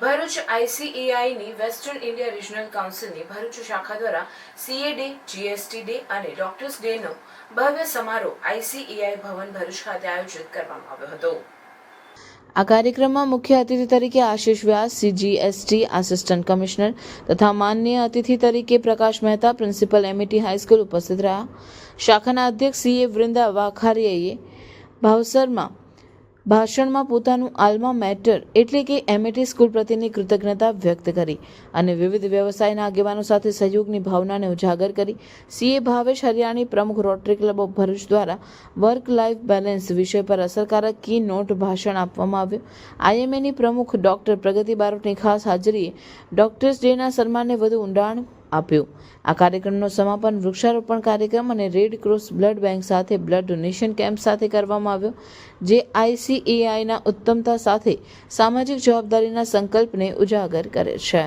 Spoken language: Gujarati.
ભરૂચ આઈસીએઆઈની વેસ્ટર્ન ઇન્ડિયા રિજનલ કાઉન્સિલની ભરૂચ શાખા દ્વારા સીએ ડે જીએસટી ડે અને ડોક્ટર્સ ડેનો ભવ્ય સમારોહ આઈસીએઆઈ ભવન ભરૂચ ખાતે આયોજિત કરવામાં આવ્યો હતો. આ કાર્યક્રમમાં મુખ્ય અતિથિ તરીકે Ashish Vyas CGST assistant commissioner તથા માનનીય અતિથિ તરીકે Prakash Mehta, principal MET high school ઉપસ્થિત રહ્યા. શાખાના અધ્યક્ષ સીએ વૃંદા વાખારીએ ભાવસરમાં ભાષણમાં પોતાનું આલ્મા મેટર એટલે કે એમએટી સ્કૂલ પ્રત્યેની કૃતજ્ઞતા વ્યક્ત કરી અને વિવિધ વ્યવસાયના આગેવાનો સાથે સહયોગની ભાવનાને ઉજાગર કરી. સીએ ભાવેશ હરિયાણી પ્રમુખ રોટરી ક્લબ ઓફ ભરૂચ દ્વારા વર્ક લાઈફ બેલેન્સ વિષય પર અસરકારક કી નોટ ભાષણ આપવામાં આવ્યું. આઈએમએની પ્રમુખ ડોક્ટર પ્રગતિ બારોટની ખાસ હાજરીએ ડોક્ટર્સ ડેના સન્માનને વધુ ઊંડાણ આપ્યું. આ કાર્યક્રમનો સમાપન વૃક્ષારોપણ કાર્યક્રમ અને રેડ ક્રોસ બ્લડ બેંક સાથે બ્લડ ડોનેશન કેમ્પ સાથે કરવામાં આવ્યો, જે આઈસીએઆઈના ઉત્તમતા સાથે સામાજિક જવાબદારીના સંકલ્પને ઉજાગર કરે છે.